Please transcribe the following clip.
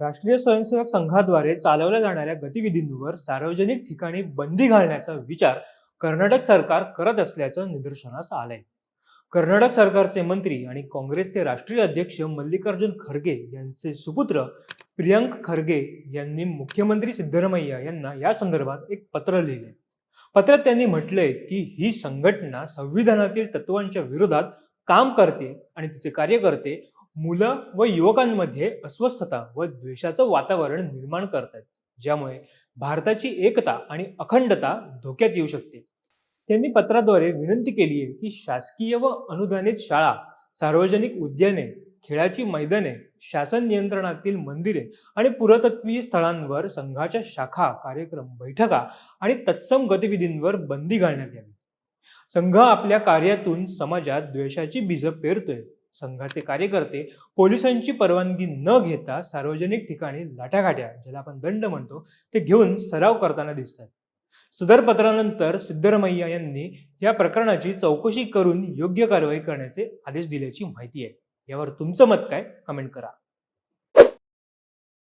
राष्ट्रीय स्वयंसेवक संघाद्वारे चालवल्या जाणाऱ्या गतिविधींवर सार्वजनिक ठिकाणी बंदी घालण्याचा विचार कर्नाटक सरकार करत असल्याचं निदर्शनास आलंय. कर्नाटक सरकारचे मंत्री आणि काँग्रेसचे राष्ट्रीय अध्यक्ष मल्लिकार्जुन खरगे यांचे सुपुत्र प्रियांक खरगे यांनी मुख्यमंत्री सिद्धरामय्या यांना या संदर्भात एक पत्र लिहिले पत्रात त्यांनी म्हटलंय की ही संघटना संविधानातील तत्वांच्या विरोधात काम करते आणि तिचे कार्यकर्ते मुलं व युवकांमध्ये अस्वस्थता व द्वेषाचं वातावरण निर्माण करतात ज्यामुळे भारताची एकता आणि अखंडता धोक्यात येऊ शकते. त्यांनी पत्राद्वारे विनंती केली आहे की शासकीय व अनुदानित शाळा सार्वजनिक उद्याने खेळाची मैदाने शासन नियंत्रणातील मंदिरे आणि पुरातत्वीय स्थळांवर संघाच्या शाखा कार्यक्रम बैठका आणि तत्सम गतिविधींवर बंदी घालण्यात यावी. संघ आपल्या कार्यातून समाजात द्वेषाची बीज पेरतोय. संघाचे कार्यकर्ते पोलिसांची परवानगी न घेता सार्वजनिक ठिकाणी लाटाघाट्या ज्याला आपण दंड म्हणतो ते घेऊन सराव करताना दिसतात सदर पत्रानंतर सिद्धरमैया यांनी या प्रकरणाची चौकशी करून योग्य कारवाई करण्याचे आदेश दिल्याची माहिती आहे. यावर तुमचं मत काय? कमेंट करा.